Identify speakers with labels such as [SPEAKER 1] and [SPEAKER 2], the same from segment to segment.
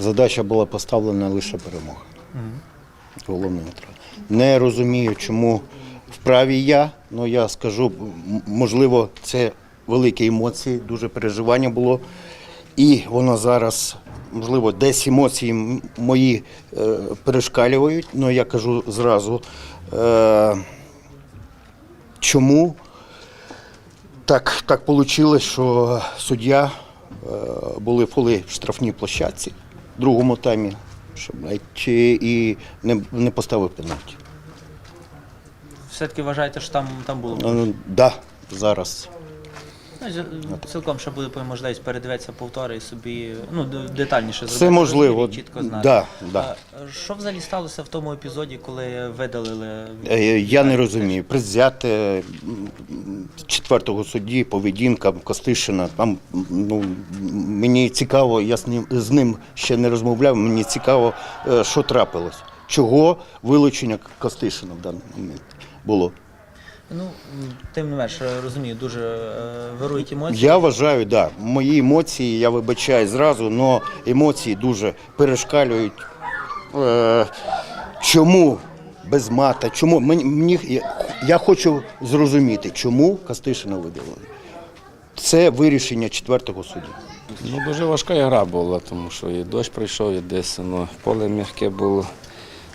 [SPEAKER 1] задача була поставлена лише перемога. Головне метро. Не розумію, чому вправі я, але я скажу, можливо, це великі емоції, дуже переживання було. І воно зараз, можливо, десь емоції мої е, перешкалюють, але я кажу зразу, е, чому так, так вийшло, що суддя е, були в штрафній площадці другому таймі, щоб чи і не, не поставив пенальті.
[SPEAKER 2] Все-таки вважаєте, що там, там було?
[SPEAKER 1] Так, Ну, да, зараз.
[SPEAKER 2] Ну, з- цілком ще буде можливість передивитися повтори і собі ну, детальніше зробити
[SPEAKER 1] можливо.
[SPEAKER 2] розбір чітко знати.
[SPEAKER 1] Да, да.
[SPEAKER 2] А, Що взагалі сталося в тому епізоді, коли видалили?
[SPEAKER 1] Е, Я не розумію. Призяти четвертого судді, поведінка Костишина. Там ну мені цікаво, я з ним з ним ще не розмовляв. Мені цікаво, е, що трапилось. Чого вилучення Костишина в даний момент було.
[SPEAKER 2] Ну, тим не менш, розумію, дуже е, вирують емоції.
[SPEAKER 1] Я вважаю, да. Мої емоції, я вибачаю зразу, але емоції дуже перешкалюють. Е, чому без мата? Чому? Мені, мені, я, хочу зрозуміти, чому Костишина видалили. Це вирішення четвертого суду.
[SPEAKER 3] Ну, дуже важка гра була, тому що і дощ прийшов, і десь ну, поле м'яке було,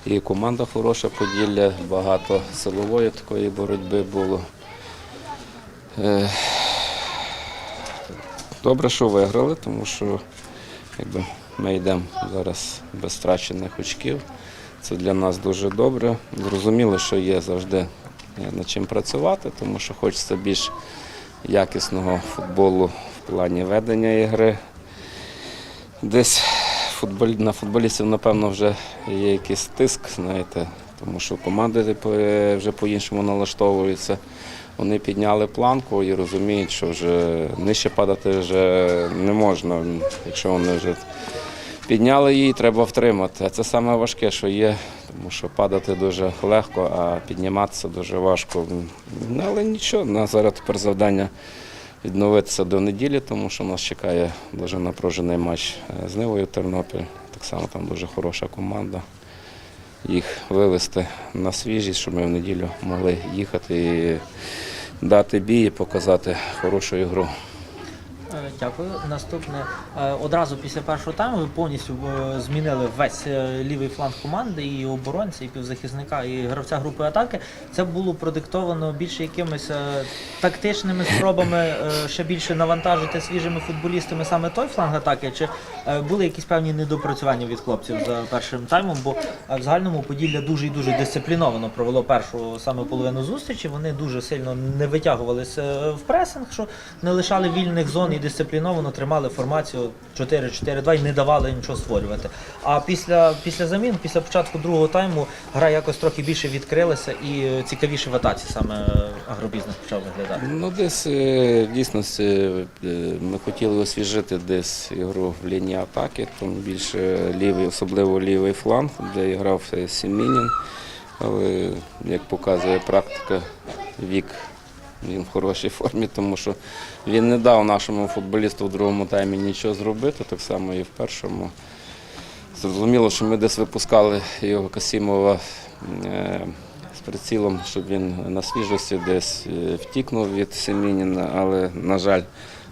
[SPEAKER 3] і команда хороша Поділля, багато силової такої боротьби було. Е, Добре, що виграли, тому що якби, ми йдемо зараз без втрачених очків. Це для нас дуже добре. Зрозуміло, що є завжди е, над чим працювати, тому що хочеться більш якісного футболу в плані ведення ігри. Десь футболь, на футболістів, напевно, вже є якийсь тиск, знаєте, тому що команди типу, е, вже по-іншому налаштовуються. Вони підняли планку і розуміють, що вже нижче падати вже не можна. Якщо вони вже підняли її, треба втримати. А це саме важке, що є, тому що падати дуже легко, а підніматися дуже важко. Ну, але нічого, у нас зараз тепер завдання відновитися до неділі, тому що нас чекає дуже напружений матч е, з Нивою Тернопіль. Так само там дуже хороша команда. Їх вивести на свіжість, щоб ми в неділю могли їхати і дати бій і показати хорошу ігру.
[SPEAKER 2] Дякую. Наступне Е, одразу після першого тайму ви повністю е, змінили весь е, лівий фланг команди, і оборонця, і півзахисника, і гравця групи атаки. Це було продиктовано більше якимись тактичними спробами ще більше навантажити свіжими футболістами саме той фланг атаки. Чи були якісь певні недопрацювання від хлопців за першим таймом? Бо в загальному Поділля дуже і дуже дисципліновано провело першу саме половину зустрічі. Вони дуже сильно не витягувалися в пресинг, що не лишали вільних зон і дисципліновано тримали формацію 4-4-2 і не давали нічого створювати. А після, після замін, після початку другого тайму, гра якось трохи більше відкрилася і цікавіше в атаці саме е, агробізнес почав виглядати.
[SPEAKER 3] Ну, десь е, в дійсності е, ми хотіли освіжити десь ігру в лінії атаки, там більше лівий, особливо лівий фланг, де грав Сімінін. Але як показує практика, вік він в хорошій формі, тому що він не дав нашому футболісту в другому таймі нічого зробити, так само і в першому. Зрозуміло, що ми десь випускали його Касімова е, з прицілом, щоб він на свіжості десь е, втікнув від Семініна, але, на жаль,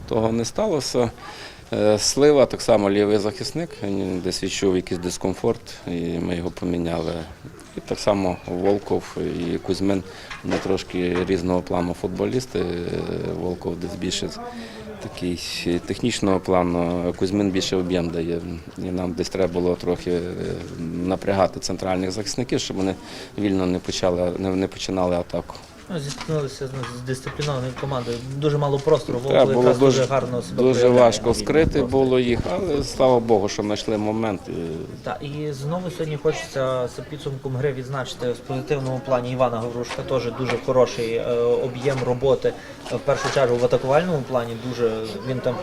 [SPEAKER 3] того не сталося. Е, Слива, так само лівий захисник, він десь відчув якийсь дискомфорт, і ми його поміняли. І так само Волков і Кузьмин вони трошки різного плану футболісти. Е, Волков десь більше такий технічного плану, Кузьмин більше об'єм дає. І нам десь треба було трохи е, напрягати центральних захисників, щоб вони вільно не почали не, не починали атаку.
[SPEAKER 2] Ну, зіткнулися ну, з дисциплінованою командою. Дуже мало простору, Волков
[SPEAKER 3] було
[SPEAKER 2] якраз дуже,
[SPEAKER 3] дуже,
[SPEAKER 2] гарно себе
[SPEAKER 3] дуже важко скрити було їх, але слава Богу, що знайшли момент.
[SPEAKER 2] Так, і знову сьогодні хочеться за підсумком гри відзначити в позитивному плані Івана Гаврушка. Теж дуже хороший е, об'єм роботи. е, В першу чергу в атакувальному плані дуже він там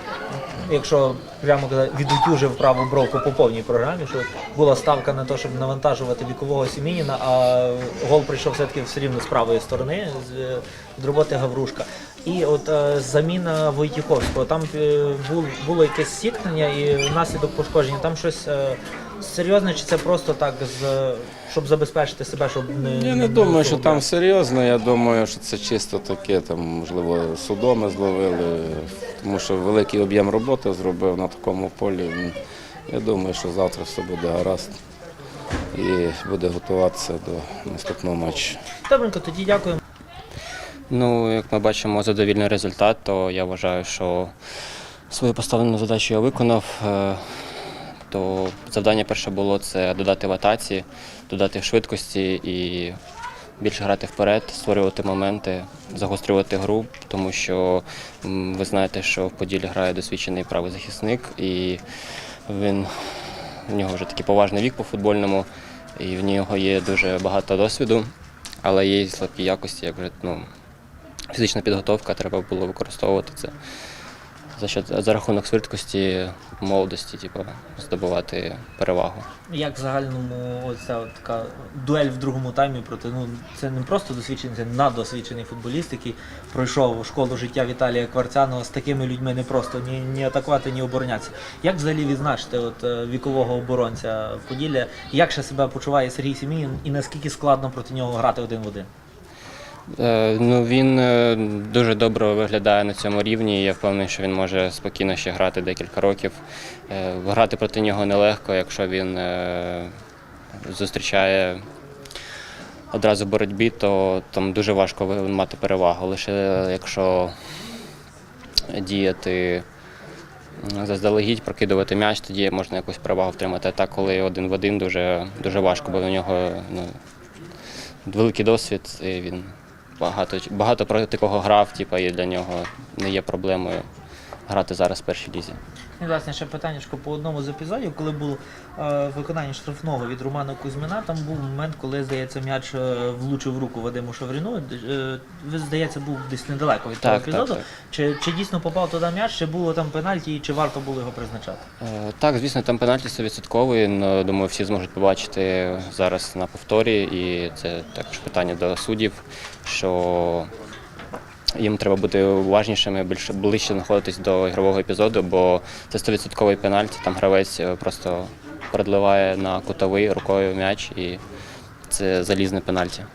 [SPEAKER 2] якщо прямо відутюжив праву бровку по повній програмі, що була ставка на те, щоб навантажувати вікового Сімініна, а гол прийшов все-таки все рівно з правої сторони, з, е, роботи Гаврушка. І от е, заміна Войтіховського, там е, бул, було якесь сіткнення і внаслідок пошкодження. Там щось е, серйозне, чи це просто так, з, щоб забезпечити себе, щоб не
[SPEAKER 3] Я не
[SPEAKER 2] не
[SPEAKER 3] думаю, що там серйозно. Я думаю, що це чисто таке, там, можливо, судоми зловили, тому що великий об'єм роботи зробив на такому полі. Я думаю, що завтра все буде гаразд і буде готуватися до наступного матчу.
[SPEAKER 2] Добренько, тоді дякую.
[SPEAKER 4] Ну, як ми бачимо задовільний результат, то я вважаю, що свою поставлену задачу я виконав. То завдання перше було це додати в додати швидкості і більше грати вперед, створювати моменти, загострювати гру, тому що ви знаєте, що в Поділі грає досвідчений правий захисник, і він в нього вже такий поважний вік по футбольному, і в нього є дуже багато досвіду, але є слабкі якості, як вже ну, фізична підготовка, треба було використовувати це за, счет- за рахунок швидкості, молодості, типу, здобувати перевагу.
[SPEAKER 2] Як в загальному оця така дуель в другому таймі проти ну це не просто досвідчений, це наддосвідчений футболіст, який пройшов школу життя Віталія Кварцяного з такими людьми не просто ні, ні атакувати, ні оборонятися. Як взагалі відзначити от е, вікового оборонця Поділля? Як ще себе почуває Сергій Сімінін і наскільки складно проти нього грати один в один?
[SPEAKER 4] Е, ну, він е, дуже добре виглядає на цьому рівні. і Я впевнений, що він може спокійно ще грати декілька років. Е, грати проти нього нелегко, якщо він зустрічає одразу боротьбі, то там дуже важко мати перевагу. Лише якщо діяти заздалегідь, прокидувати м'яч, тоді можна якусь перевагу втримати. А так, коли один в один, дуже, дуже важко, бо у нього ну, великий досвід, і він багато, багато про такого грав, типу, і для нього не є проблемою грати зараз в першій лізі.
[SPEAKER 2] І, власне, ще питання по одному з епізодів, коли було е, виконання штрафного від Романа Кузьмина, там був момент, коли, здається, м'яч е, влучив в руку Вадиму Шавріну. Е, здається, був десь недалеко від того
[SPEAKER 4] Так, так,
[SPEAKER 2] епізоду.
[SPEAKER 4] так.
[SPEAKER 2] Чи, чи дійсно попав туди м'яч, чи було там пенальті, і чи варто було його призначати?
[SPEAKER 4] Е, Так, звісно, там пенальті 100%, але думаю, всі зможуть побачити зараз на повторі. І це також питання до суддів, що їм треба бути уважнішими, більше ближче знаходитись до ігрового епізоду, бо це 100% пенальті. Там гравець е, просто продливає на кутовий рукою м'яч і це залізне пенальті.